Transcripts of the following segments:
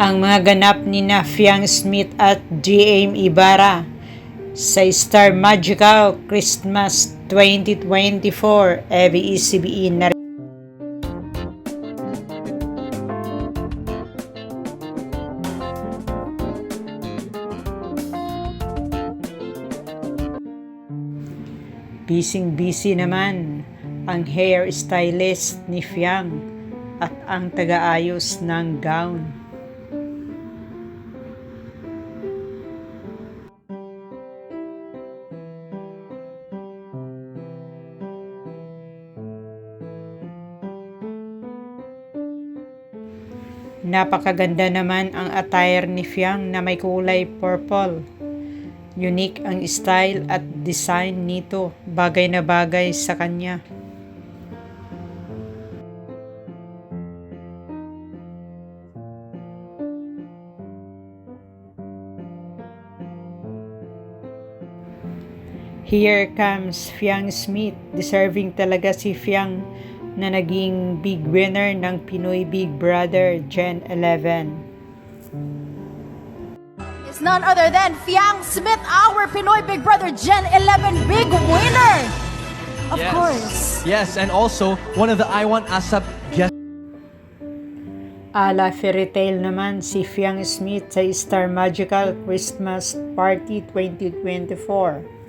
ang mga ganap ni na Fiang Smith at G.M. Ibarra sa Star Magical Christmas 2024 ABS-CBN na Bising-busy naman ang hair stylist ni Fiang at ang tagaayos ng gown. Napakaganda naman ang attire ni Fiang na may kulay purple. Unique ang style at design nito, bagay na bagay sa kanya. Here comes Fiang Smith, deserving talaga si Fiang na naging big winner ng Pinoy Big Brother Gen 11. It's none other than Fiang Smith, our Pinoy Big Brother Gen 11 big winner. Of Yes. course. Yes, and also one of the I Want ASAP guest Ala fairy tale naman si Fiang Smith sa Star Magical Christmas Party 2024.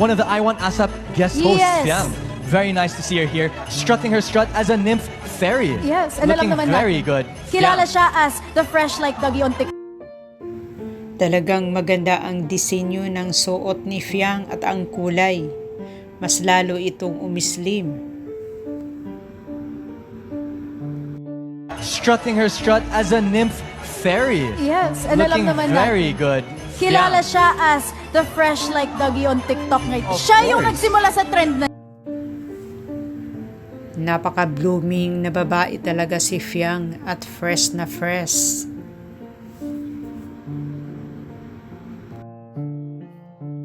One of the I Want ASAP guest hosts, Yes. Fiang. Very nice to see her here, strutting her strut as a nymph fairy. Yes, and alam Looking naman very natin, good. Kilala Fiang. siya as the fresh like doggy on TikTok. Talagang maganda ang disenyo ng suot ni Fiang at ang kulay. Mas lalo itong umislim. Strutting her strut as a nymph fairy. Yes, and alam Looking naman very natin, good. kilala Fiang. siya as the fresh like doggy on TikTok ngayon. Of Siya yung course. nagsimula sa trend na Napaka-blooming na babae talaga si Fiang at fresh na fresh.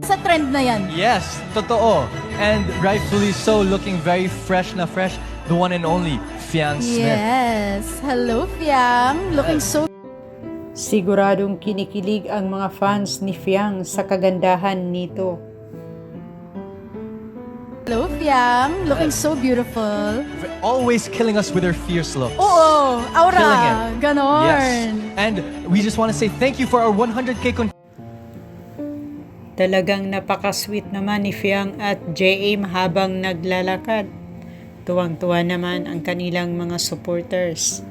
sa trend na yan. Yes, totoo. And rightfully so, looking very fresh na fresh. The one and only Fiang Smith. Yes. Hello, Fiang. Looking so Siguradong kinikilig ang mga fans ni Fiang sa kagandahan nito. Hello, Fiang. Looking so beautiful. Always killing us with her fierce looks. Oo, aura. Killing it. Ganon. Yes. And we just want to say thank you for our 100k con- Talagang napaka-sweet naman ni Fiang at JM habang naglalakad. Tuwang-tuwa naman ang kanilang mga supporters.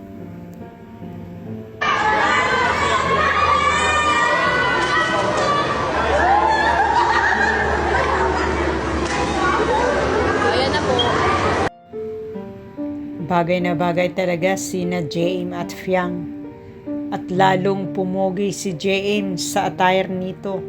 Bagay na bagay talaga sina JM at Fiang. At lalong pumogi si JM sa attire nito.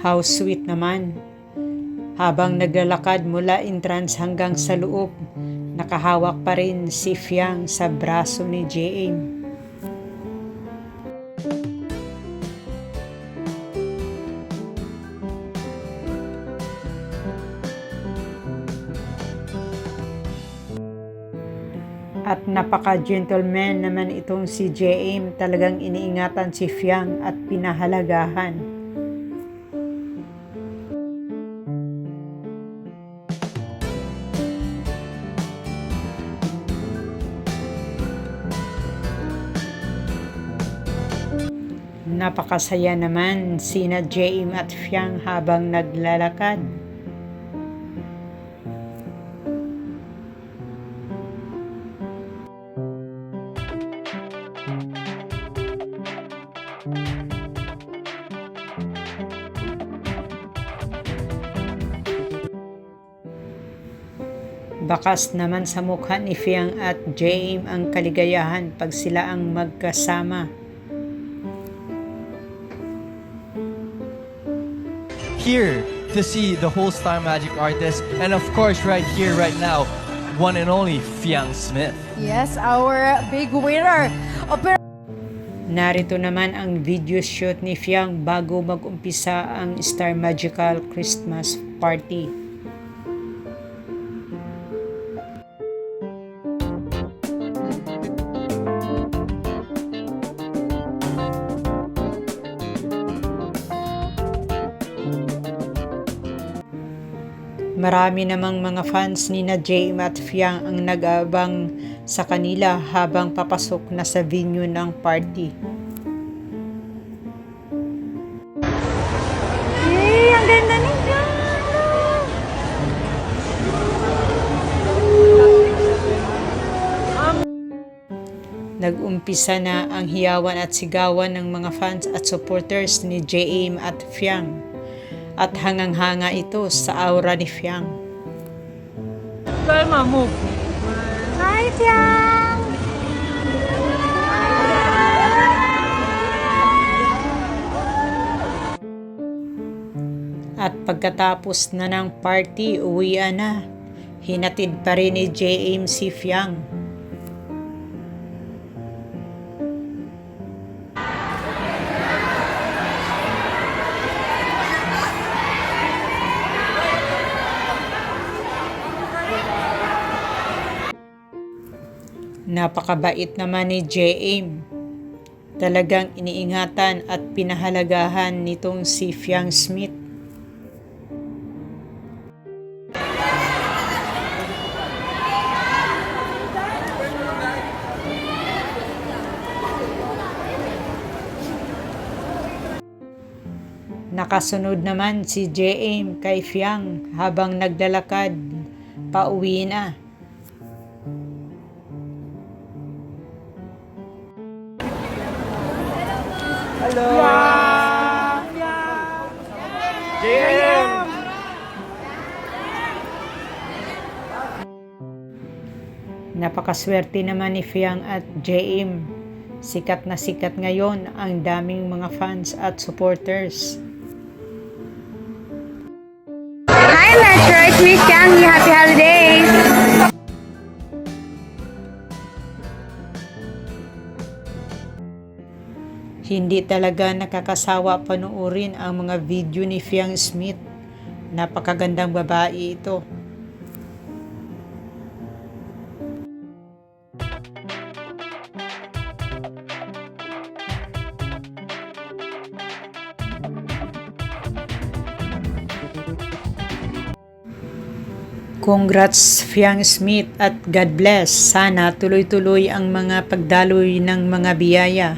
How sweet naman. Habang naglalakad mula entrance hanggang sa loob, nakahawak pa rin si Fiang sa braso ni JM. At napaka-gentleman naman itong si JM talagang iniingatan si Fiang at pinahalagahan. Napakasaya naman sina JM at Fiang habang naglalakad. Bakas naman sa mukha ni Fiang at JM ang kaligayahan pag sila ang magkasama. Here to see the whole Star Magic artist, and of course, right here, right now, one and only Fiang Smith. Yes, our big winner. Pero Narito naman ang video shoot ni Fiang bago mag-umpisa ang Star Magical Christmas Party. Marami namang mga fans ni na James at Fiang ang nag-aabang sa kanila habang papasok na sa venue ng party. Yay! Ang ganda ninyo! Nag-umpisa na ang hiyawan at sigawan ng mga fans at supporters ni JM at Fiang. At hangang-hanga ito sa aura ni Fiang. Hi, Fiang! At pagkatapos na ng party, uwian na. Hinatid pa rin ni JM si Fiang. Napakabait naman ni JM. Talagang iniingatan at pinahalagahan nitong si Fiang Smith. Nakasunod naman si JM kay Fiang habang naglalakad pauwi na. Napakaswerte naman ni Fiang at JM. Sikat na sikat ngayon ang daming mga fans at supporters. Hi, Metro! It's me, Fiang. Happy holidays! Hindi talaga nakakasawa panuorin ang mga video ni Fiang Smith. Napakagandang babae ito. Congrats Fiang Smith at God bless. Sana tuloy-tuloy ang mga pagdaloy ng mga biyaya.